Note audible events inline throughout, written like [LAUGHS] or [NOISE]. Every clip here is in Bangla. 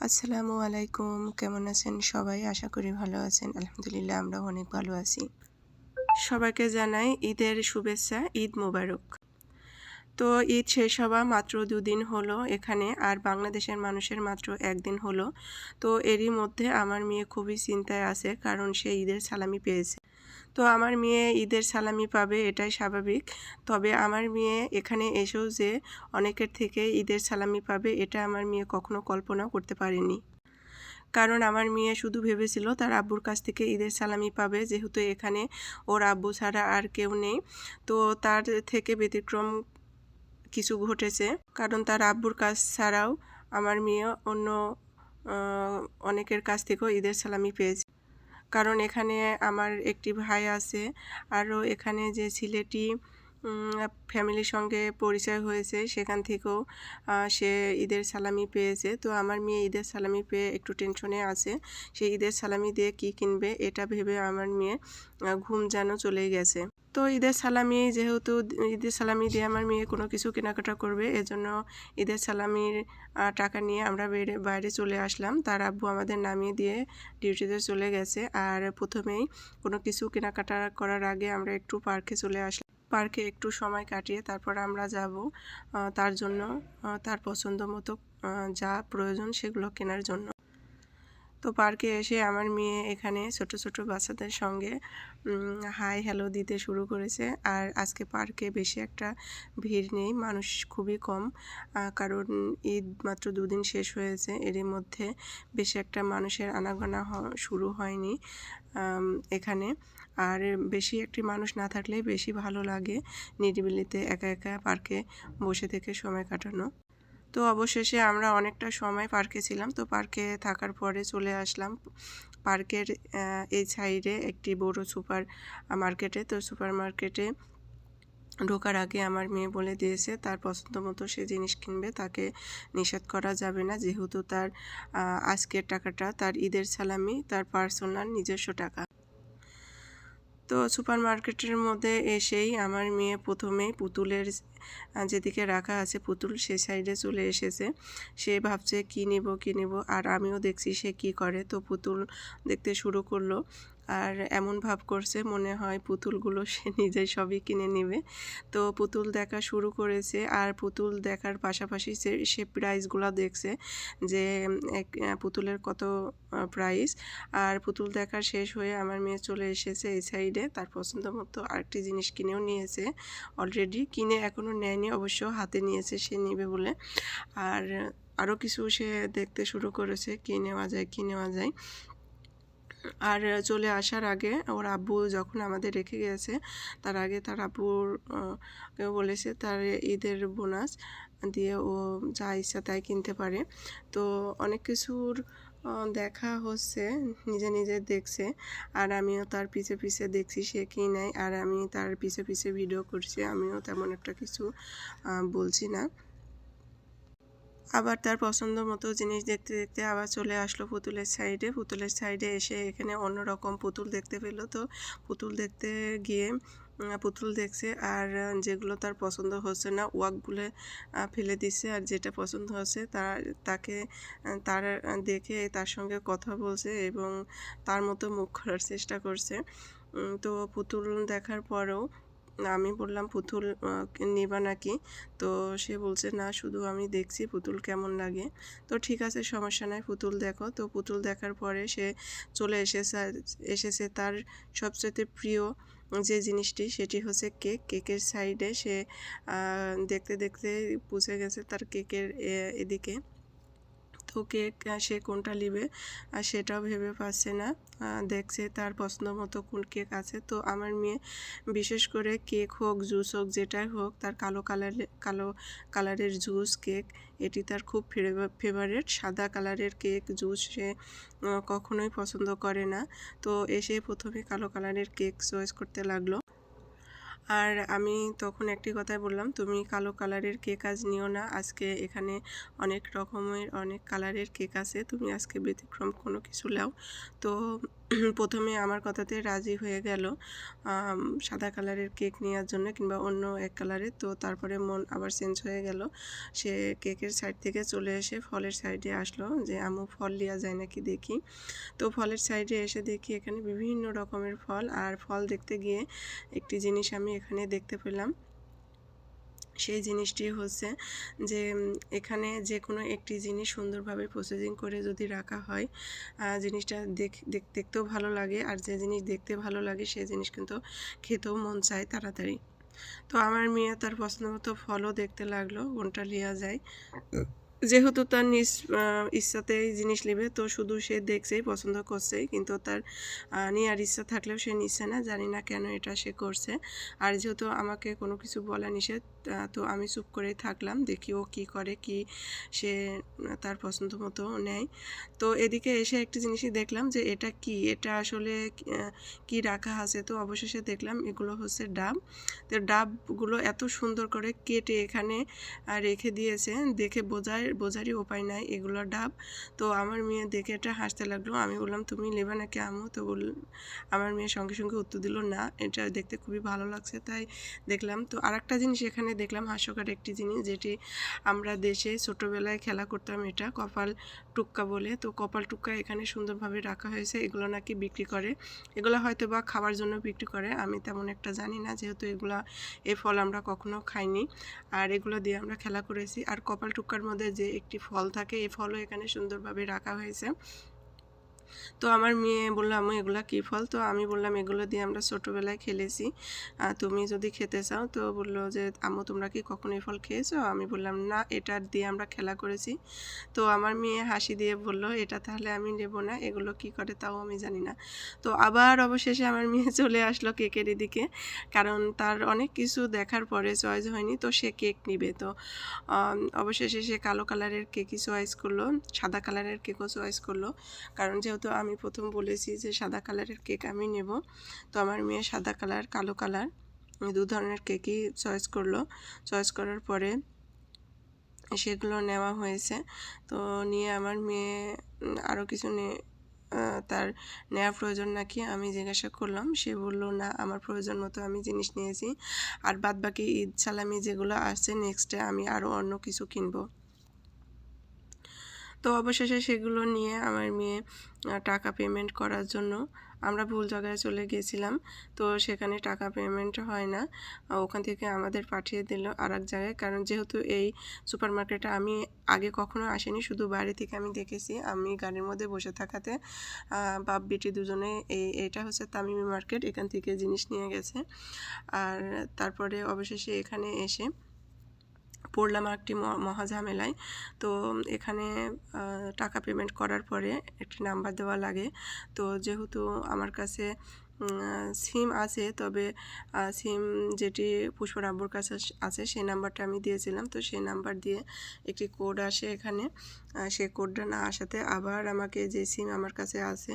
আসসালামু আলাইকুম, কেমন আছেন সবাই? আশা করি ভালো আছেন। আলহামদুলিল্লাহ আমরা অনেক ভালো আছি। সবাইকে জানাই ঈদের শুভেচ্ছা, ঈদ মোবারক। তো ঈদ শেষ হওয়া মাত্র দুদিন হলো এখানে, আর বাংলাদেশের মানুষের মাত্র একদিন হলো। তো এরই মধ্যে আমার মেয়ে খুবই চিন্তায় আছে, কারণ সে ঈদের সালামি পেয়েছে। তো আমার মেয়ে ঈদের সালামি পাবে, এটাই স্বাভাবিক। তবে আমার মেয়ে এখানে এসেও যে অনেকের থেকে ঈদের সালামি পাবে, এটা আমার মেয়ে কখনো কল্পনা করতে পারেনি। কারণ আমার মেয়ে শুধু ভেবেছিল তার আব্বুর কাছ থেকে ঈদের সালামি পাবে, যেহেতু এখানে ওর আব্বু ছাড়া আর কেউ নেই। তো তার থেকে ব্যতিক্রম কিছু ঘটেছে। কারণ তার আব্বুর কাছ ছাড়াও আমার মেয়ে অন্য অনেকের কাছ থেকেও ঈদের সালামি পেয়েছে। কারণ এখানে আমার একটি ভাই আছে। আরও এখানে যে ছেলেটি ফ্যামিলির সঙ্গে পরিচয় হয়েছে, সেখান থেকেও সে ঈদের সালামি পেয়েছে। তো আমার মেয়ে ঈদের সালামি পেয়ে একটু টেনশনে আছে। সেই ঈদের সালামি দিয়ে কি কিনবে, এটা ভেবে আমার মেয়ে ঘুম যেন চলে গেছে। তো ঈদের সালামি যেহেতু ঈদের সালামি দিয়ে আমার মেয়ে কোনো কিছু কেনাকাটা করবে, এজন্য ঈদের সালামির টাকা নিয়ে আমরা বাইরে চলে আসলাম। তার আব্বু আমাদের নামিয়ে দিয়ে ডিউটিতে চলে গেছে। আর প্রথমেই কোনো কিছু কেনাকাটা করার আগে আমরা একটু পার্কে চলে আসলাম। পার্কে একটু সময় কাটিয়ে তারপর আমরা যাব তার জন্য তার পছন্দ মতো যা প্রয়োজন সেগুলো কেনার জন্য। তো পার্কে এসে আমার মেয়ে এখানে ছোট ছোট বাচ্চাদের সঙ্গে হাই হ্যালো দিতে শুরু করেছে। আর আজকে পার্কে বেশি একটা ভিড় নেই, মানুষ খুবই কম। কারণ ঈদ মাত্র দুদিন শেষ হয়েছে, এরই মধ্যে বেশি একটা মানুষের আনাগোনা শুরু হয়নি এখানে। আর বেশি একটি মানুষ না থাকলে বেশি ভালো লাগে নিরিবিলিতে একা একা পার্কে বসে থেকে সময় কাটানো। তো অবশেষে আমরা অনেকটা সময় পার্কে ছিলাম। তো পার্কে থাকার পরে চলে আসলাম। পার্কের এই সাইডে একটি বড় সুপার মার্কেটে। তো সুপার মার্কেটে ঢোকার আগে আমার মেয়ে বলে দিয়েছে, তার পছন্দ মতো সে জিনিস কিনবে, তাকে নিষেধ করা যাবে না। যেহেতু তার আজকের টাকাটা, তার ঈদের সালামি, তার পার্সোনাল নিজস্ব টাকা। তো সুপার মার্কেটের মধ্যে এসেই আমার মেয়ে প্রথমে পুতুলের যেদিকে রাখা আছে পুতুল সে সাইডে চলে এসেছে। সে ভাবছে, কী নিব কী নিব? আর আমিও দেখছি সে কি করে। তো পুতুল দেখতে শুরু করল। আর এমন ভাব করছে মনে হয় পুতুলগুলো সে [LAUGHS] নিজেই সবই কিনে নেবে। তো পুতুল দেখা শুরু করেছে আর পুতুল দেখার পাশাপাশি সে সে প্রাইসগুলো দেখছে যে পুতুলের কত প্রাইস আর পুতুল দেখা শেষ হয়ে আমার মেয়ে চলে এসেছে এই সাইডে তার পছন্দ মতো আরেকটি জিনিস কিনেও নিয়েছে। অলরেডি কিনে এখনও নেয়নি, অবশ্য হাতে নিয়েছে, সে নেবে বলে। আর আরও কিছু সে দেখতে শুরু করেছে, কী নেওয়া যায়, কী নেওয়া যায়। আর চলে আসার আগে ওর আব্বু যখন আমাদের রেখে গেছে, তার আগে তার আব্বুর বলেছে তার ঈদের বোনাস দিয়ে ও যা ইচ্ছা তাই কিনতে পারে। তো অনেক কিছুর দেখা হচ্ছে, নিজে নিজে দেখছে আর আমিও তার পিছে পিছে দেখছি সে কি নেয় আর আমি তার পিছে পিছে ভিডিও করছি, আমিও তেমন একটা কিছু বলছি না। আবার তার পছন্দ মতো জিনিস দেখতে দেখতে আবার চলে আসলো পুতুলের সাইডে। পুতুলের সাইডে এসে এখানে অন্যরকম পুতুল দেখতে পেল তো। পুতুল দেখতে গিয়ে পুতুল দেখছে আর যেগুলো তার পছন্দ হচ্ছে না ওয়াকগুলো ফেলে দিচ্ছে। আর যেটা পছন্দ হচ্ছে তার তাকে তার দেখে তার সঙ্গে কথা বলছে এবং তার মতো মুখ করার চেষ্টা করছে। তো পুতুল দেখার পরেও আমি বললাম, পুতুল নেবা নাকি? তো সে বলছে, না, শুধু আমি দেখছি পুতুল কেমন লাগে। তো ঠিক আছে, সমস্যা নাই, পুতুল দেখো। তো পুতুল দেখার পরে সে চলে এসেছে এসেছে তার সবচেয়ে প্রিয় যে জিনিসটি, সেটি হচ্ছে কেক। কেকের সাইডে সে দেখতে দেখতে পুষে গেছে তার কেকের এদিকে। তো কেক সে কোনটা নিবে, আর সেটাও ভেবে পাচ্ছে না। দেখছে তার পছন্দ মতো কোন কেক আছে। তো আমার মেয়ে বিশেষ করে কেক হোক, জুস হোক, যেটাই হোক, তার কালো কালার, কালো কালারের জুস কেক, এটি তার খুব ফেভারেট। সাদা কালারের কেক, জুস সে কখনোই পছন্দ করে না। তো এসে প্রথমে কালো কালারের কেক চয়েস করতে লাগল। আর আমি তখন একটি কথাই বললাম, তুমি কালো কালারের কেক আজ নিও না। আজকে এখানে অনেক রকমের, অনেক কালারের কেক আছে। তুমি আজকে ব্যতিক্রম কোনো কিছু লাও তো প্রথমে আমার কথাতে রাজি হয়ে গেল সাদা কালারের কেক নেওয়ার জন্য কিংবা অন্য এক কালারের। তো তারপরে মন আবার চেঞ্জ হয়ে গেল। সে কেকের সাইড থেকে চলে এসে ফলের সাইডে আসলো যে আমু ফল নেওয়া যায় নাকি দেখি? তো ফলের সাইডে এসে দেখি এখানে বিভিন্ন রকমের ফল। আর ফল দেখতে গিয়ে একটি জিনিস আমি এখানে দেখতে পেলাম। সেই জিনিসটি হচ্ছে যে এখানে যে কোনো একটি জিনিস সুন্দরভাবে প্রসেসিং করে যদি রাখা হয় জিনিসটা দেখ, দেখ- দেখতেও ভালো লাগে আর যে জিনিস দেখতে ভালো লাগে সেই জিনিস কিন্তু খেতেও মন চায় তাড়াতাড়ি। তো আমার মেয়ে তার পছন্দ মতো ফলও দেখতে লাগল কোনটা লিয়া যায়। যেহেতু তার নিজ ইচ্ছাতেই জিনিস নেবে, তো শুধু সে দেখছেই, পছন্দ করছেই, কিন্তু তার নেওয়ার ইচ্ছা থাকলেও সে নিচ্ছে না, জানি না কেন এটা সে করছে। আর যেহেতু আমাকে কোনো কিছু বলা নিষেধ তো আমি চুপ করেই থাকলাম, দেখি ও কী করে, কি সে তার পছন্দ মতো নেয়। তো এদিকে এসে একটি জিনিসই দেখলাম যে এটা কি? এটা আসলে কি রাখা আছে? তো অবশেষে দেখলাম এগুলো হচ্ছে ডাব। তো ডাবগুলো এত সুন্দর করে কেটে এখানে রেখে দিয়েছে। দেখে বোঝার বোঝারই উপায় নাই এগুলো ডাব। তো আমার মেয়ে দেখে এটা হাসতে লাগল। আমি বললাম, তুমি নেবে নাকি আমু তো বল, আমার মেয়ে সঙ্গে সঙ্গে উত্তর দিল, না, এটা দেখতে খুবই ভালো লাগছে। তাই দেখলাম। তো আরেকটা জিনিস এখানে দেখলাম হাস্যকর একটি জিনিস, যেটি আমরা দেশে ছোটোবেলায় খেলা করতাম এটা কপাল টুক্কা বলে। তো কপাল টুক্কা এখানে সুন্দরভাবে রাখা হয়েছে। এগুলো নাকি বিক্রি করে। এগুলো হয়তো বা খাবার জন্য বিক্রি করে। আমি তেমন একটা জানি না, যেহেতু এগুলা, এ ফল আমরা কখনো খাইনি। আর এগুলো দিয়ে আমরা খেলা করেছি। আর কপাল টুক্কার মধ্যে যে একটি ফল থাকে এই ফলও এখানে সুন্দরভাবে রাখা হয়েছে। তো আমার মেয়ে বলল, আম্মু, এগুলো কী ফল? তো আমি বললাম, এগুলো দিয়ে আমরা ছোটোবেলায় খেলেছি। তুমি যদি খেতে চাও। তো বলল যে, আম্মু, তোমরা কি কখনো এই ফল খেয়েছো? আমি বললাম, না, এটা দিয়ে আমরা খেলা করেছি। তো আমার মেয়ে হাসি দিয়ে বলল, এটা তাহলে আমি নেব না, এগুলো কি করে তাও আমি জানি না। তো আবার অবশেষে আমার মেয়ে [LAUGHS] চলে আসলো কেকের এদিকে, কারণ তার অনেক কিছু দেখার পরে চয়েস হয়নি, তো সে কেক নিবে। তো অবশেষে সে কালো কালারের কেকই চয়েস করল, সাদা কালারের কেকও চয়েস করল, কারণ যেহেতু আমি প্রথম বলেছি যে সাদা কালারের কেক আমি নেব। তো আমার মেয়ে সাদা কালার, কালো কালার দু ধরনের কেকই চয়েস করল। চয়েস করার পরে সেগুলো নেওয়া হয়েছে। তো নিয়ে আমার মেয়ে আরও কিছু তার নেওয়ার প্রয়োজন নাকি আমি জিজ্ঞাসা করলাম। সে বলল, না, আমার প্রয়োজন মতো আমি জিনিস নিয়েছি। আর বাদ বাকি ঈদ, সালামি যেগুলো আসছে নেক্সটে আমি আরও অন্য কিছু কিনবো। তো অবশেষে সেগুলো নিয়ে আমার মেয়ে টাকা পেমেন্ট করার জন্য আমরা ভুল জায়গায় চলে গেছিলাম। তো সেখানে টাকা পেমেন্ট হয় না। ওখান থেকে আমাদের পাঠিয়ে দিল আর এক জায়গায়। কারণ যেহেতু এই সুপার মার্কেটে আমি আগে কখনো আসিনি, শুধু বাইরে থেকে আমি দেখেছি আমি গাড়ির মধ্যে বসে থাকাতে। বাপ, বেটি দুজনে এই, এটা হচ্ছে তামিমি মার্কেট এখান থেকে জিনিস নিয়ে গেছে। আর তারপরে অবশেষে এখানে এসে পড়লাম একটি ম- মহা ঝামেলায় তো এখানে টাকা পেমেন্ট করার পরে একটি নাম্বার দেওয়া লাগে। তো যেহেতু আমার কাছে সিম আছে, তবে সিম যেটি পুষ্প পুষ্পরাব্বুর কাছে আছে, সেই নাম্বারটা আমি দিয়েছিলাম। তো সেই নাম্বার দিয়ে একটি কোড আসে এখানে। সেই কোডটা না আসাতে আবার আমাকে যে সিম আমার কাছে আছে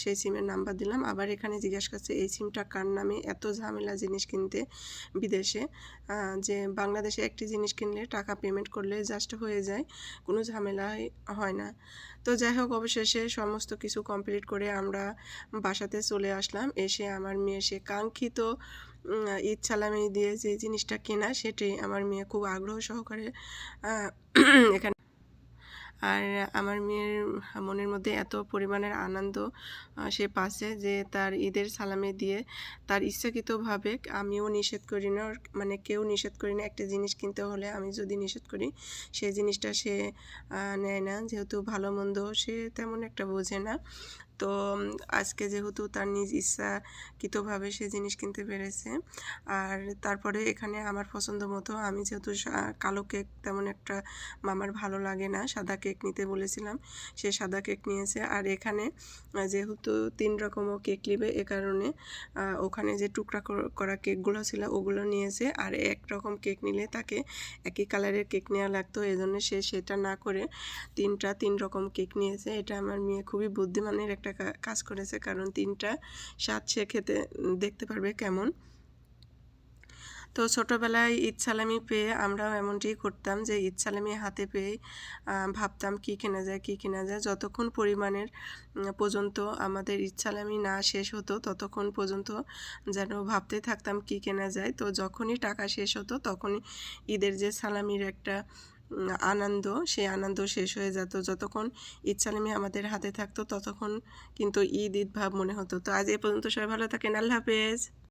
সেই সিমের নাম্বার দিলাম। আবার এখানে জিজ্ঞাসা করছে, এই সিমটা কার নামে? এত ঝামেলা জিনিস কিনতে বিদেশে। যে বাংলাদেশে একটি জিনিস কিনলে টাকা পেমেন্ট করলে জাস্ট হয়ে যায়, কোনো ঝামেলাই হয় না। তো যাই হোক, অবশেষে সমস্ত কিছু কমপ্লিট করে আমরা বাসাতে চলে আসলাম। এসে আমার মেয়ে সে কাঙ্ক্ষিত ঈদ সালামি দিয়ে যে জিনিসটা কেনা, সেটি আমার মেয়ে খুব আগ্রহ সহকারে এখানে আর আমার মেয়ের মনের মধ্যে এত পরিমাণের আনন্দ সে পাচ্ছে যে তার ঈদের সালামি দিয়ে তার ইচ্ছাকৃতভাবে আমিও নিষেধ করি না। মানে কেউ নিষেধ করি না। একটা জিনিস কিনতে হলে আমি যদি নিষেধ করি, সেই জিনিসটা সে নেয় না। যেহেতু ভালো মন্দ সে তেমন একটা বোঝে না। তো আজকে যেহেতু তার নিজ ইচ্ছাকৃতভাবে সে জিনিস কিনতে পেরেছে। আর তারপরে এখানে আমার পছন্দ মতো আমি যেহেতু কালো কেক তেমন একটা মামার ভালো লাগে না, সাদা কেক নিতে বলেছিলাম, সে সাদা কেক নিয়েছে। আর এখানে যেহেতু তিন রকমও কেক নেবে এ কারণে ওখানে যে টুকরা করা কেকগুলো ছিল ওগুলো নিয়েছে। আর এক রকম কেক নিলে তাকে একই কালারের কেক নেওয়া লাগতো, এজন্য সে সেটা না করে তিনটা তিন রকম কেক নিয়েছে। এটা আমার মেয়ে খুবই বুদ্ধিমানের একটা কা- কাজ করেছে। কারণ তিনটা স্বাদ সে খেতে দেখতে পারবে কেমন। তো ছোটোবেলায় সালামি পেয়ে আমরাও এমনটিই করতাম যে সালামি হাতে পেয়ে ভাবতাম কি কেনা যায়, কি কেনা যায়। যতক্ষণ পরিমাণের পর্যন্ত আমাদের সালামি না শেষ হতো, ততক্ষণ পর্যন্ত যেন ভাবতে থাকতাম কি কেনা যায়। তো যখনই টাকা শেষ হতো, তখনই ঈদের যে সালামির একটা আনন্দ, সেই আনন্দ শেষ হয়ে যেত। যতক্ষণ সালামি আমাদের হাতে থাকতো, ততক্ষণ কিন্তু ঈদ ঈদ ভাব মনে হতো। তো আজ এ পর্যন্ত সবাই ভালো থাকেন। আল্লাহ হাফেজ।